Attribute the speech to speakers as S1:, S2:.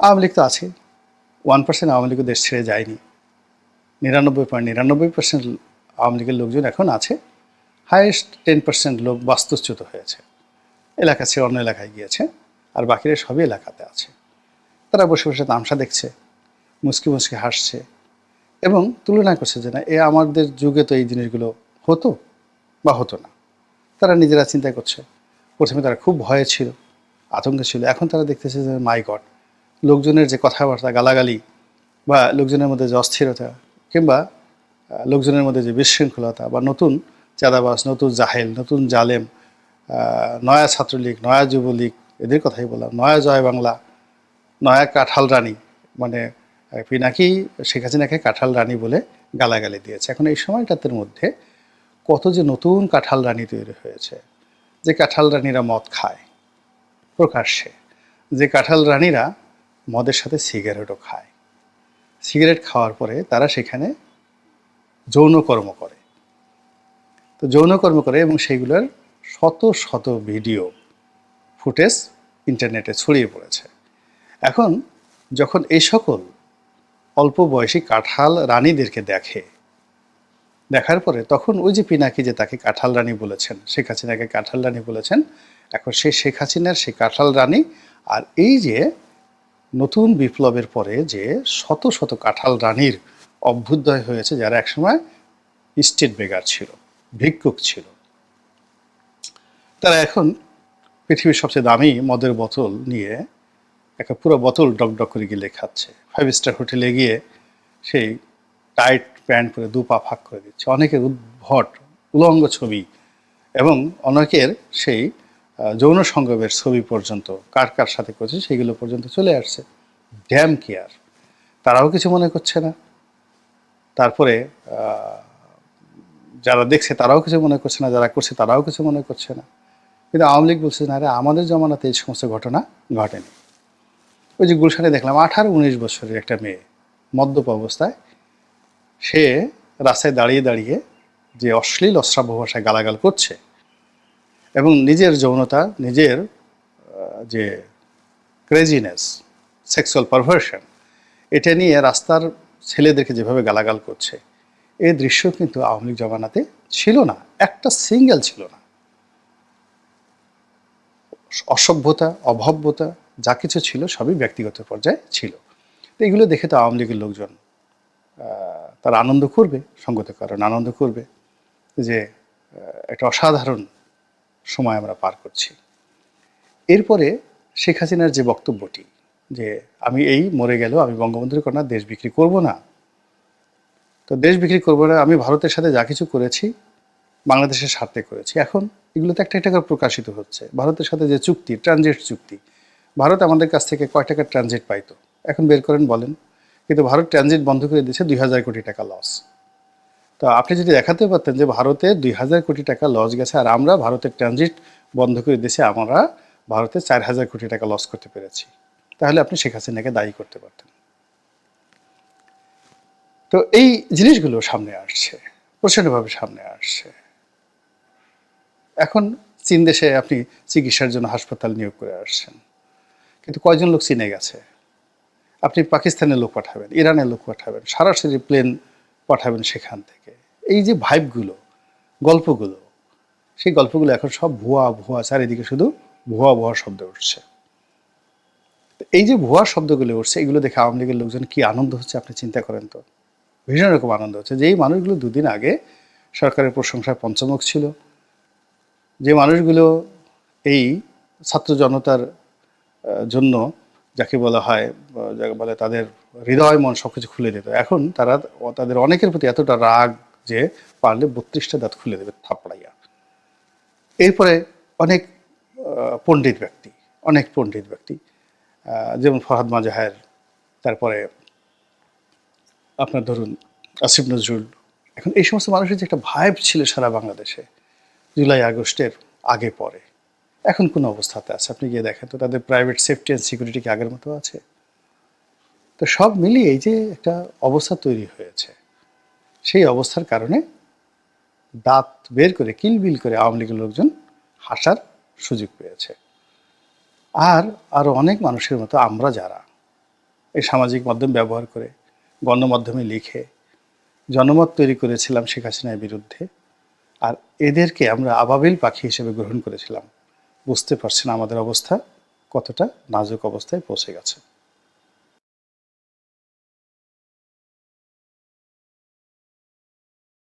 S1: আওয়ামী লীগ তো আছে। One percent Awami লীগও দেশ ছেড়ে যায়নি। নিরানব্বই পয়েন্ট নিরানব্বই পার্সেন্ট আওয়ামী লীগের লোকজন এখন আছে। হায়েস্ট টেন পার্সেন্ট লোক বাস্তুচ্যুত হয়েছে। এলাকা ছেড়ে অন্য এলাকায় গিয়েছে। আর বাকিরা সবই এলাকাতে আছে। তারা বসে বসে তামসা দেখছে মুসকি মুসকি হাসছে এবং তুলনা করছে যে না, এ আমাদের যুগে তো এই জিনিসগুলো হতো বা হতো না। তারা নিজেরা চিন্তা করছে। প্রথমে তারা খুব ভয়ে ছিল, আতঙ্কে ছিল। এখন তারা দেখতেছে যে মাই গড লোকজনের যে কথাবার্তা, গালাগালি বা লোকজনের মধ্যে যে অস্থিরতা কিংবা লোকজনের মধ্যে যে বিশৃঙ্খলতা বা নতুন চাঁদাবাস নতুন জাহেল, নতুন জালেম নয়া ছাত্রলীগ, নয়া যুবলীগ, এদের কথাই বললাম, নয়া জয় বাংলা, নয়া কাঁঠাল রানী মানে পিনাকি শেখ হাসিনাকে কাঁঠাল রানী বলে গালাগালি দিয়েছে। এখন এই সময়টাতের মধ্যে কত যে নতুন কাঁঠাল রানী তৈরি হয়েছে, যে কাঁঠাল রানীরা মদ খায়, প্রকাশ্যে, যে কাঁঠাল রানীরা মদের সাথে সিগারেটও খায়। সিগারেট খাওয়ার পরে তারা সেখানে যৌনকর্ম করে। তো যৌনকর্ম করে এবং সেইগুলোর শত শত ভিডিও, ফুটেজ ইন্টারনেটে ছড়িয়ে পড়েছে। এখন যখন এই সকল অল্প বয়সী কাঁঠাল রানীদেরকে দেখে, দেখার পরে তখন ওই যে পিনাকি যে তাকে কাঁঠাল রানী বলেছেন, শেখ হাসিনাকে কাঁঠাল রানী বলেছেন, এখন সেই শেখ হাসিনার সেই কাঁঠাল রানী, আর এই যে নতুন বিপ্লবের পরে যে শত শত কাঁঠাল রানীর অভ্যুদয় হয়েছে, যারা একসময় স্টেট বেগার ছিল, ভিক্ষুক ছিল। তারা এখন পৃথিবীর সবচেয়ে দামি মদের বোতল নিয়ে একটা পুরো বোতল ডকডক করে গিলে খাচ্ছে ফাইভ স্টার হোটেলে গিয়ে সেই টাইট প্যান্ট পরে দু পা ফাঁক করে দিচ্ছে। অনেকের উদ্ভট, উলঙ্গ ছবি এবং অনেকের সেই যৌন সঙ্গমের ছবি পর্যন্ত কার কার সাথে করছে সেগুলো পর্যন্ত চলে আসছে। ড্যাম কেয়ার তারাও কিছু মনে করছে না। তারপরে যারা দেখছে তারাও কিছু মনে করছে না, যারা করছে তারাও কিছু মনে করছে না। কিন্তু আওয়ামী লীগ বলছে, না আমাদের জমানাতে এই সমস্ত ঘটনা ঘটেনি। ওই যে গুলশানে দেখলাম, আঠারো উনিশ বছরের একটা মেয়ে মদ্যপ অবস্থায়, সে রাস্তায় দাঁড়িয়ে দাঁড়িয়ে যে অশ্লীল, অশ্রাব্য ভাষায় গালাগাল করছে এবং নিজের যৌনতা, নিজের যে ক্রেজিনেস সেক্সুয়াল পারভার্সন এটা নিয়ে রাস্তার ছেলেদেরকে যেভাবে গালাগাল করছে এই দৃশ্য কিন্তু আওয়ামী লীগ জমানাতে ছিল না, একটা সিঙ্গেল ছিল না। অসভ্যতা অভব্যতা যা কিছু ছিল সবই ব্যক্তিগত পর্যায়ে ছিল। তো এগুলো দেখে তো আওয়ামী লীগের লোকজন তারা আনন্দ করবে, সঙ্গত কারণ আনন্দ করবে, যে একটা অসাধারণ সময় আমরা পার করছি। এরপরে শেখ হাসিনার যে বক্তব্যটি, যে আমি এই মরে গেল, আমি বঙ্গবন্ধুর কন্যা, দেশ বিক্রি করব না। তো দেশ বিক্রি করব না, আমি ভারতের সাথে যা কিছু করেছি, বাংলাদেশের স্বার্থে করেছি। এখন এগুলো তো একটা একটা করে প্রকাশিত হচ্ছে। ভারতের সাথে যে চুক্তি, ট্রানজিট চুক্তি, ভারত আমাদের কাছ থেকে কয় টাকা ট্রানজিট পাইতো? এখন বের করেন বলেন। কিন্তু ভারত ট্রানজিট বন্ধ করে দিয়েছে দুই হাজার কোটি টাকা লস তো আপনি যদি দেখাতে পারতেন যে ভারতে দুই হাজার কোটি টাকা লস গেছে, আর আমরা ভারতের ট্রানজিট বন্ধ করে দিয়েছি, আমরা ভারতে চার হাজার কোটি টাকা লস করতে পেরেছি। তাহলে আপনি শেখ হাসিনাকে দায়ী করতে পারতেন। তো এই জিনিসগুলো সামনে আসছে, প্রচণ্ডভাবে সামনে আসছে। এখন চীন দেশে আপনি চিকিৎসার জন্য হাসপাতাল নিয়োগ করে আসছেন। কিন্তু কয়জন লোক চীনে গেছে? আপনি পাকিস্তানের লোক পাঠাবেন, ইরানের লোক পাঠাবেন, সরাসরি প্লেন পাঠাবেন সেখান থেকে। এই যে ভাইবগুলো গল্পগুলো, সেই গল্পগুলো এখন সব ভুয়া ভুয়া, চারিদিকে শুধু ভুয়া ভুয়া শব্দ উঠছে। এই যে ভুয়া শব্দগুলো উঠছে, এগুলো দেখে আওয়ামী লীগের লোকজন কি আনন্দ হচ্ছে আপনি চিন্তা করেন তো? ভীষণ রকম আনন্দ হচ্ছে। যে এই মানুষগুলো দুদিন আগে সরকারের প্রশংসায় পঞ্চমুখ ছিল। যে মানুষগুলো এই ছাত্র জনতার জন্য যাকে বলা হয় যাকে বলে তাদের হৃদয়, মন সব কিছু খুলে দিত। এখন তারা তাদের অনেকের প্রতি এতটা রাগ যে পারলে বত্রিশটা দাঁত খুলে দেবে থাপড়াইয়া এরপরে অনেক পণ্ডিত ব্যক্তি, অনেক পণ্ডিত ব্যক্তি যেমন ফরহাদ মাজাহের, তারপরে আপনার ধরুন আসিফ নজরুল। এখন এই সমস্ত মানুষের যে একটা ভাইব ছিল সারা বাংলাদেশে, জুলাই আগস্টের আগে পরে। এখন কোন অবস্থাতে আছে? আপনি গিয়ে দেখেন তো তাদের প্রাইভেট সেফটি অ্যান্ড সিকিউরিটি কি আগের মতো আছে? তো সব মিলিয়ে এই যে একটা অবস্থা তৈরি হয়েছে, সেই অবস্থার কারণে দাঁত বের করে কিলবিল করে আওয়ামী লীগের লোকজন হাসার সুযোগ পেয়েছে। আর আরও অনেক মানুষের মতো আমরা যারা এই সামাজিক মাধ্যম ব্যবহার করে, গণমাধ্যমে লিখে, জনমত তৈরি করেছিলাম শেখ হাসিনার বিরুদ্ধে, আর এদেরকে আমরা আবাবিল পাখি হিসেবে গ্রহণ করেছিলাম, বুঝতে পারছেন আমাদের অবস্থা কতটা নাজুক অবস্থায় পৌঁছে গেছে।